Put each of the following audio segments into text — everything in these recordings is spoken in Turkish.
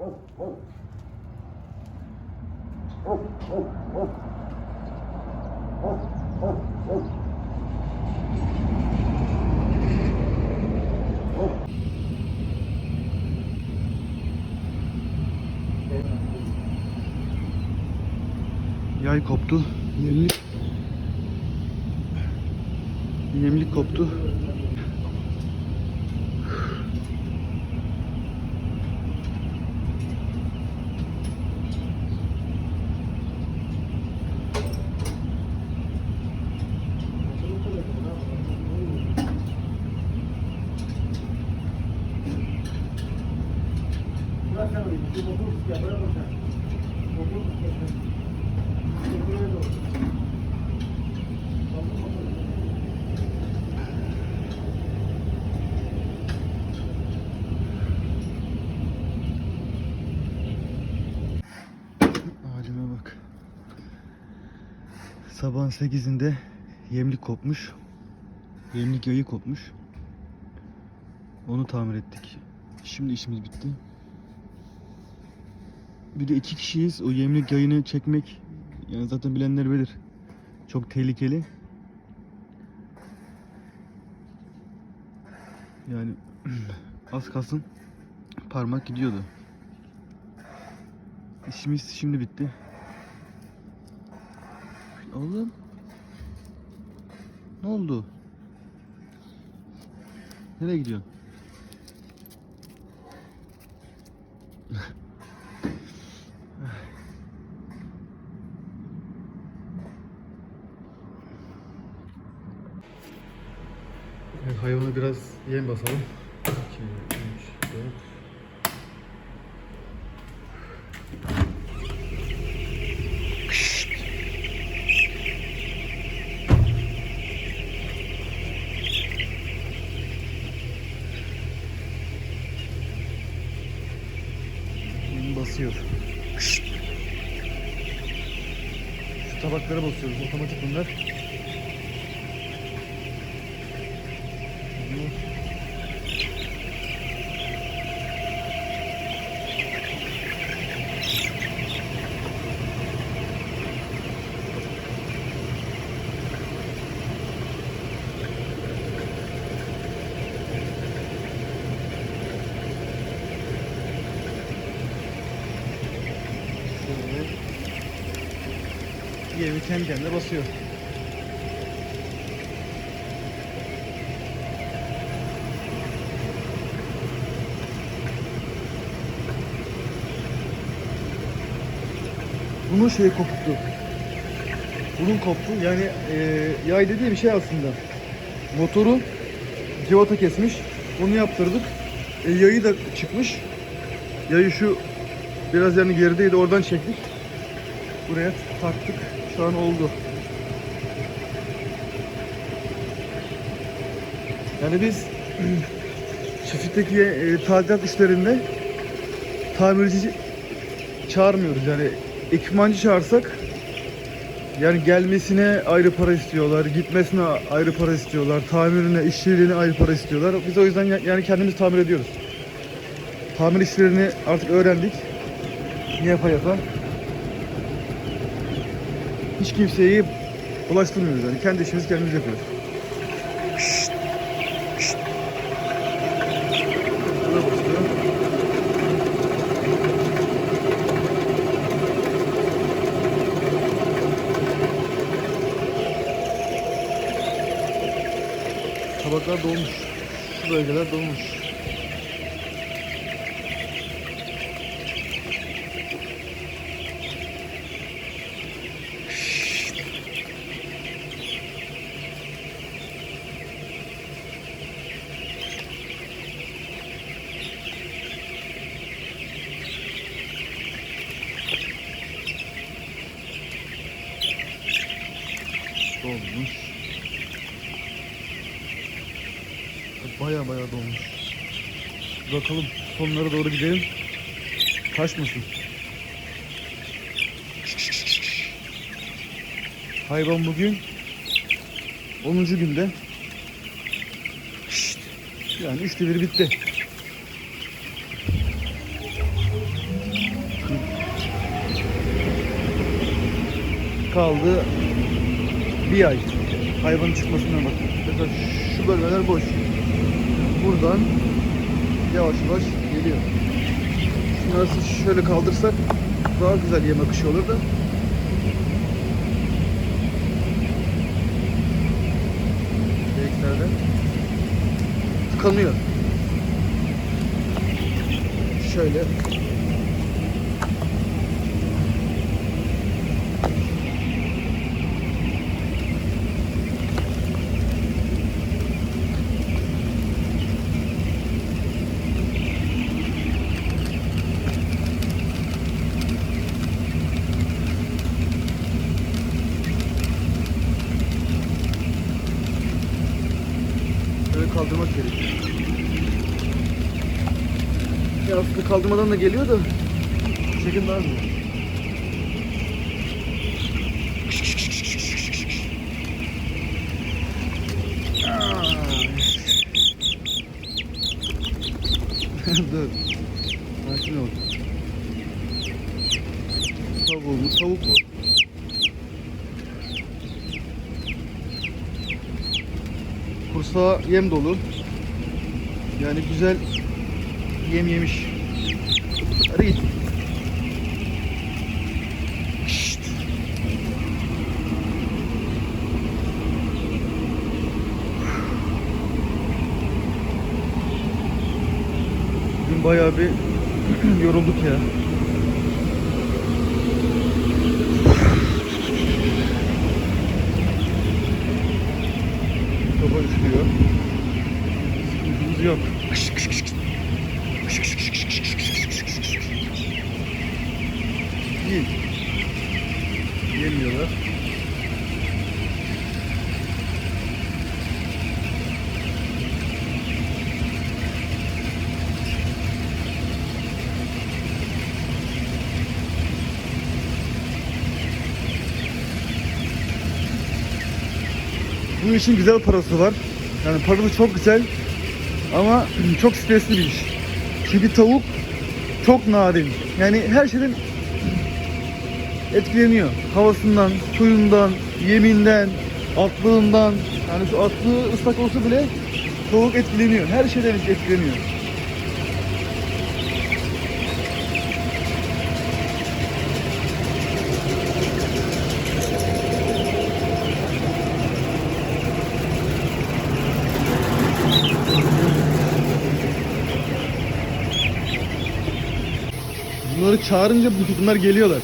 Yay koptu. Yemlik. Yemlik koptu. Halime bak. Sabahın 8'inde yemlik kopmuş. Yemlik yayı kopmuş. Onu tamir ettik. Şimdi işimiz bitti. Bir de iki kişiyiz. O yemlik yayını çekmek yani zaten bilenler bilir. Çok tehlikeli. Yani az kalsın parmak gidiyordu. İşimiz şimdi bitti. Oğlum. Ne oldu? Nereye gidiyorsun? Evet, hayvana biraz yem basalım. 2, 3, 4. Yem basıyor. Şu tabaklara basıyoruz. Otomatik bunlar. Yemi kendi kendine basıyor. Bunun şeyi koptu. Bunun koptu. Yani e, yay dediği bir şey aslında. Motoru civata kesmiş. Onu yaptırdık. E, yayı da çıkmış. Yayı şu biraz yani gerideydi. Oradan çektik. Buraya taktık. Şu an oldu. Yani biz çiftlikteki e, tadilat işlerinde tamirci çağırmıyoruz. Yani ekipmancı çağırsak yani gelmesine ayrı para istiyorlar, gitmesine ayrı para istiyorlar, tamirine, işçiliğine ayrı para istiyorlar. Biz o yüzden ya- yani kendimiz tamir ediyoruz. Tamir işlerini artık öğrendik. Yapa yapa. Hiç kimseyi bulaştırmıyoruz yani. Kendi işimizi kendimiz yapıyoruz. Şşt, şşt. Tabaklar dolmuş. Şu bölgeler. Dolmuş. Baya baya dolmuş. Bakalım sonlara doğru gidelim. Taşmasın. Hayvan bugün 10. günde. Yani üçte bir bitti. Kaldı bir ay. Hayvanın çıkmasına bak. Mesela şu bölgeler boş. Buradan yavaş yavaş geliyor. Şunları şöyle kaldırsak daha güzel yem akışı olur da. Deliklerden tıkanıyor. Şöyle böyle kaldırmak gerekiyor. Ya aslında kaldırmadan da geliyor da şekilde daha. Aa. Dur. Sakin ol. Tavuğumuz tavuk bu. Kursağı yem dolu. Yani güzel yem yemiş. Read. Şşt. Dün bayağı bir yorulduk ya. Kafa üflüyor. Sıkıntımız yok. Kış kış kış. İşin güzel parası var. Yani parası çok güzel ama çok stresli bir iş. Çünkü tavuk çok narin. Yani her şeyden etkileniyor. Havasından, suyundan, yeminden, atlığından. Yani şu atlığı ıslak olsa bile tavuk etkileniyor. Her şeyden etkileniyor. Bunları çağırınca bu- bunlar geliyorlar.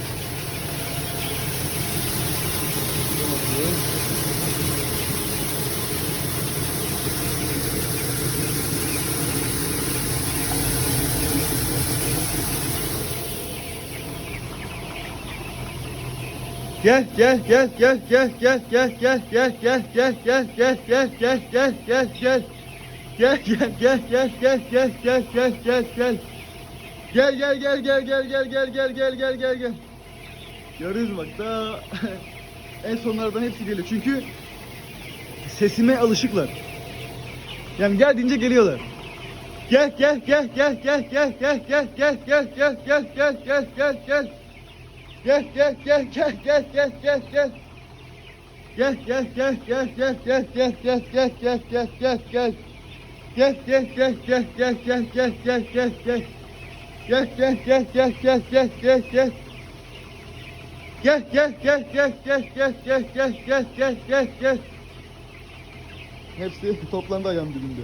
Gel gel gel gel gel gel gel gel gel gel gel gel gel gel gel gel gel gel Gel gel gel gel gel gel gel gel gel gel Gel gel gel gel gel gel gel gel gel gel gel. Görüyoruz bak daha en sonlardan hepsi geliyor. Çünkü sesime alışıklar. Yani gel deyince geliyorlar. Gel gel gel gel gel gel gel gel gel gel gel gel gel gel gel gel. Gel gel gel gel gel gel gel gel. Gel gel gel gel gel gel gel gel gel gel gel gel gel. Gel gel gel gel gel gel gel gel gel gel. Gel gel gel gel gel gel gel gel. Gel gel gel gel gel gel gel gel gel gel gel gel. Hepsi toplandı ayağım dibinde.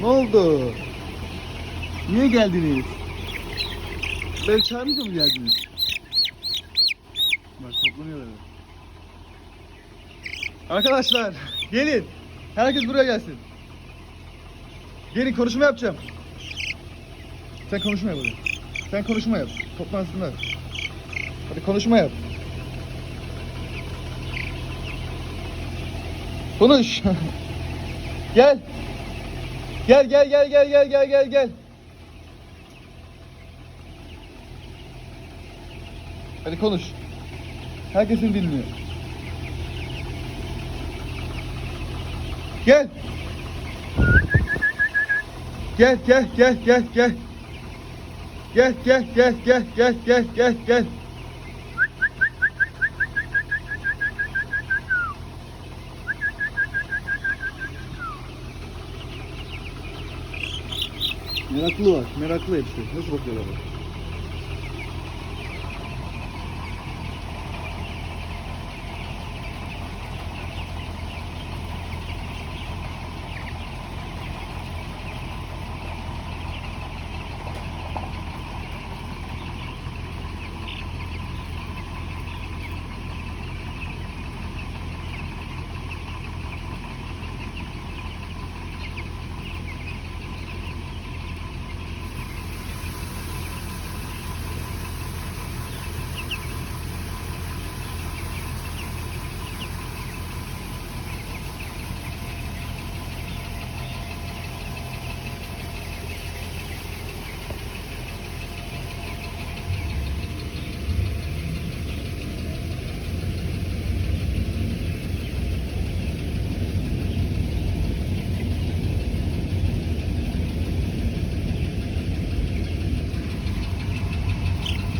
Ne oldu? Niye geldiniz? Ben çağırınca mı geldiniz? Bak toplanıyorlar. Arkadaşlar gelin. Herkes buraya gelsin. Gelin konuşma yapacağım. Sen konuşma yap. Sen konuşma yap. Toplansınlar. Hadi konuşma yap. Konuş. gel. Gel gel gel gel gel gel gel gel. Hadi konuş. Herkesin dinliyor. Gel. Gel gel gel gel gel. Gel gel gel gel gel gel gel gel. Meraklı var. Meraklı hepsi. Nasıl bakıyorlar? bak.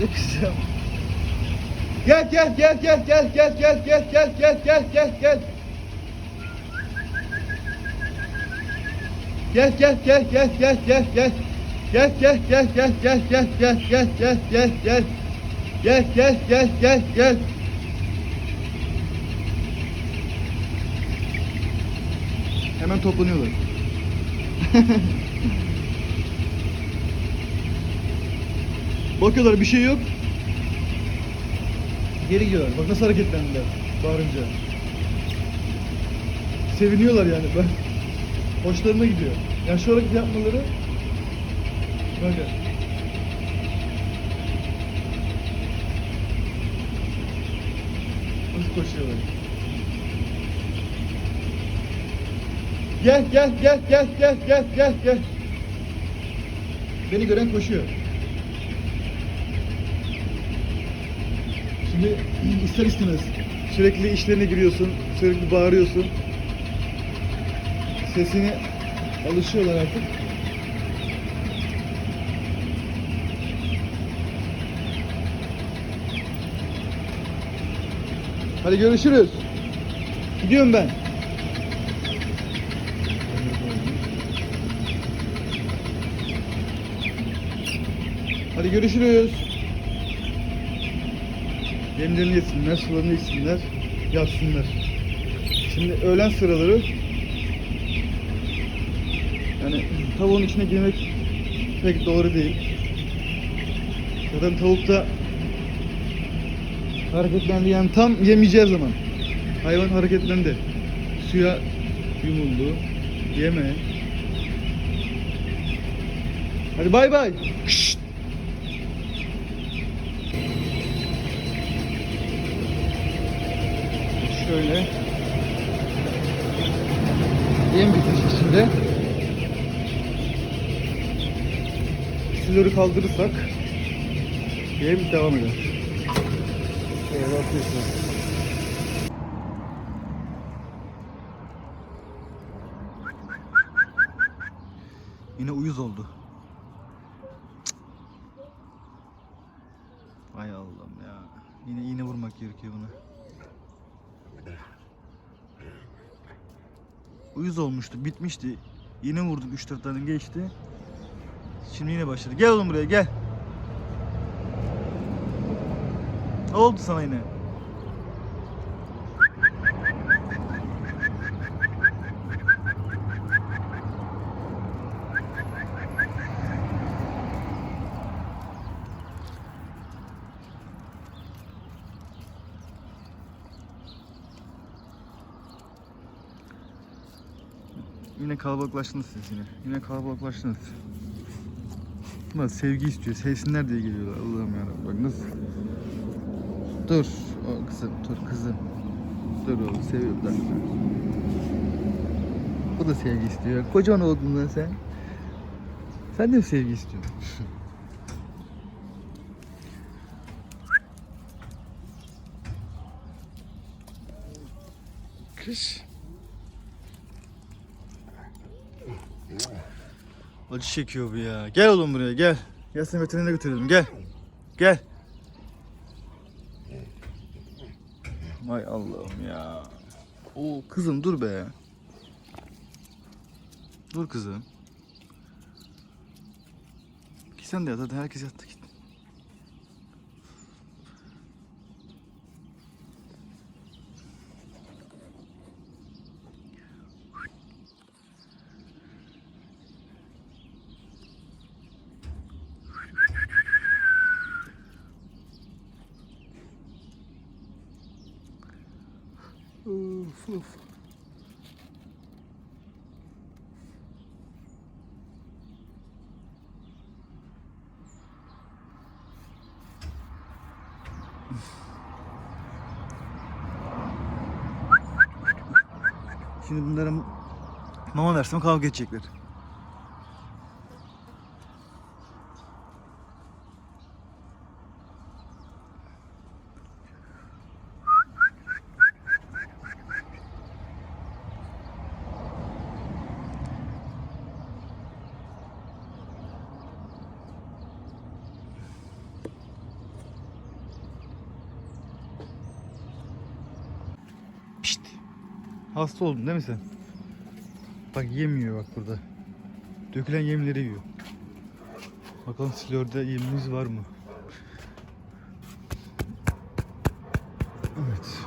Ne güzel. Gel gel gel gel gel gel gel gel gel gel gel gel gel. Gel gel gel gel gel gel gel. Gel gel gel gel gel gel gel gel gel gel gel. Gel gel gel gel gel. Hemen toplanıyorlar. Bakıyorlar bir şey yok. Geri gidiyorlar. Bak nasıl hareketlendiler bağırınca. Seviniyorlar yani. Ben hoşlarına gidiyor. Yani şu hareket yapmaları bakın. Nasıl koşuyorlar. Gel gel gel gel gel gel gel gel. Beni gören koşuyor. Şimdi ister istemez sürekli işlerine giriyorsun, sürekli bağırıyorsun. Sesini alışıyorlar artık. Hadi görüşürüz. Gidiyorum ben. Hadi görüşürüz. Yemlerini yesinler, sularını içsinler, yatsınlar. Şimdi öğlen sıraları yani tavuğun içine girmek pek doğru değil. Zaten tavuk da hareketlendi yani tam yemeyeceği zaman. Hayvan hareketlendi. Suya yumuldu. Yeme. Hadi bay bay. Şöyle. Yem bitirdik şimdi. Sileri kaldırırsak yem devam eder. Şöyle bakıyorsun. Yine uyuz oldu. Cık. Ay Allah'ım ya. Yine iğne vurmak gerekiyor buna. Uyuz olmuştu, bitmişti. Yine vurduk 3-4 tane geçti. Şimdi yine başladı. Gel oğlum buraya gel. Ne oldu sana yine? Yine kalabalıklaştınız siz yine. Yine kalabalıklaştınız. Bunlar sevgi istiyor. Sevsinler diye geliyorlar. Allah'ım yarabbim. Bak nasıl? Dur. O kızım. Dur kızım. Dur oğlum. Seviyorlar. Bu da sevgi istiyor. Kocaman oldun lan sen. Sen de mi sevgi istiyorsun? Kış. Acı çekiyor bu ya. Gel oğlum buraya gel. Gel seni veterinere götürelim gel. Gel. Vay Allah'ım ya. Oo kızım dur be. Dur kızım. Git sen de yat hadi herkes yattı git. Şimdi bunlara mama versem kavga edecekler. Hasta oldun değil mi sen? Bak yemiyor bak burada. Dökülen yemleri yiyor. Bakalım silörde yemimiz var mı? Evet.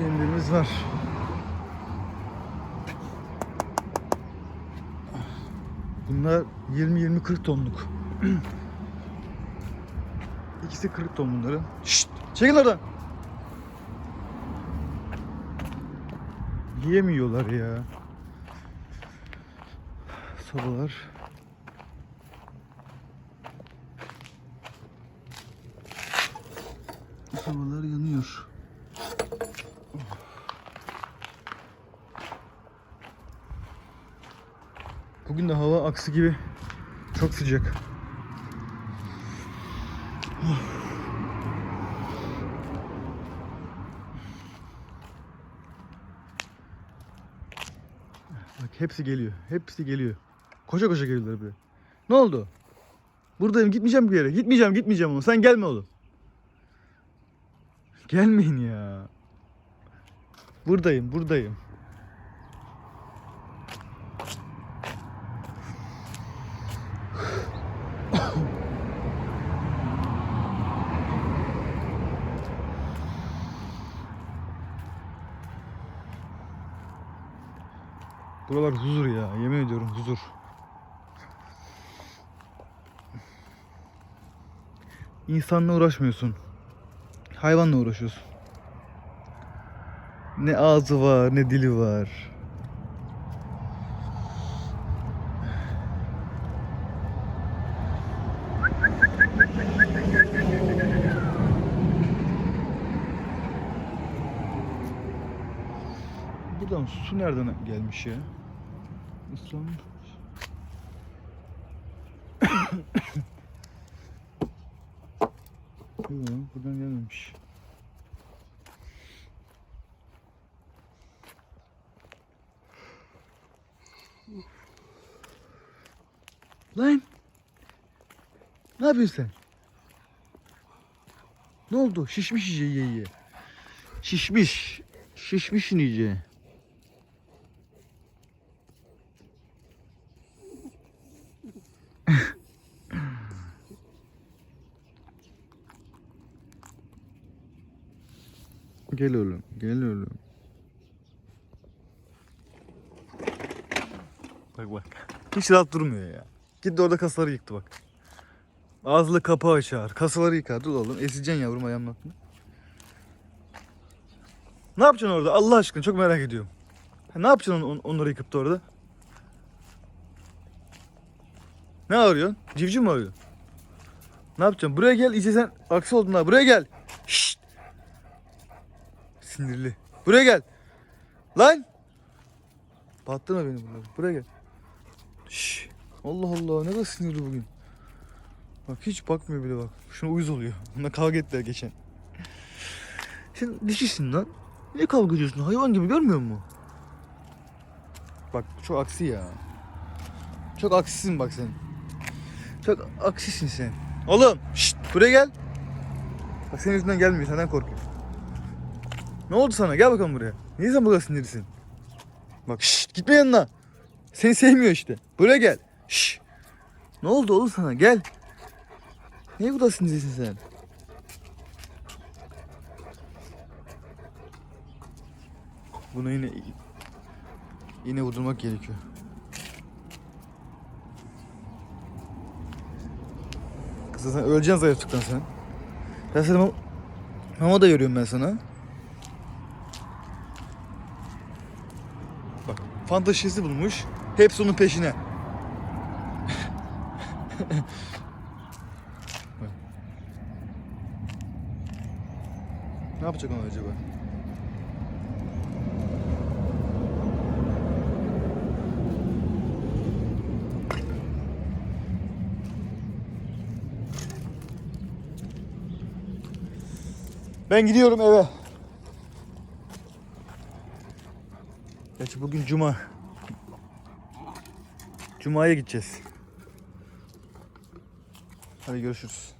Yemlerimiz var. Bunlar 20-20-40 tonluk. İkisi 40 ton bunların. Şşt! Çekil oradan! Yiyemiyorlar ya. Sobalar. Sobalar yanıyor. Bugün de hava aksi gibi çok sıcak. Bak hepsi geliyor. Hepsi geliyor. Koşa koşa geliyorlar buraya. Ne oldu? Buradayım gitmeyeceğim bir yere. Gitmeyeceğim gitmeyeceğim oğlum. Sen gelme oğlum. Gelmeyin ya. Buradayım buradayım. Buralar huzur ya. Yemin ediyorum huzur. İnsanla uğraşmıyorsun. Hayvanla uğraşıyorsun. Ne ağzı var, ne dili var. Buradan su nereden gelmiş ya? İslam. Yok, buradan gelmemiş. Lan! Ne yapıyorsun sen? Ne oldu? Şişmiş iyice yiye. Şişmiş. Şişmişsin iyice. Gel oğlum, gel oğlum. Bak bak. Hiç rahat durmuyor ya. Gitti orada kasaları yıktı bak. Ağzıyla kapağı açar. Kasaları yıkar. Dur oğlum. Eseceksin yavrum ayağımın altına. Ne yapacaksın orada? Allah aşkına çok merak ediyorum. Ha, ne yapacaksın on- on- onları yıkıp da orada? Ne arıyorsun? Civciv mi arıyorsun? Ne yapacaksın? Buraya gel. İyice sen aksi oldun ha. Buraya gel. Şşt. Sinirli. Buraya gel. Lan. Battırma beni burada. Buraya gel. Şşş. Allah Allah ne kadar sinirli bugün. Bak hiç bakmıyor bile bak. Şuna uyuz oluyor. Bununla kavga ettiler geçen. Sen dişisin lan. Niye kavga ediyorsun? Hayvan gibi görmüyor musun? Bak çok aksi ya. Çok aksisin bak sen. Çok aksisin sen. Oğlum şşt buraya gel. Bak senin yüzünden gelmiyor senden korkuyor. Ne oldu sana? Gel bakalım buraya. Niye sen bu kadar sinirlisin? Bak şşt gitme yanına. Seni sevmiyor işte. Buraya gel. Şşt. Ne oldu oğlum sana? Gel. Niye bu kadar sinirlisin sen? Bunu yine yine vurdurmak gerekiyor. Kızım sen öleceksin zayıflıktan sen. Sana mam- mama da görüyorum ben sana. Bak fanta şişesi bulmuş. Hepsi onun peşine. Ne yapacak ona acaba? Ben gidiyorum eve. Gerçi bugün cuma. Cuma'ya gideceğiz. Hadi görüşürüz.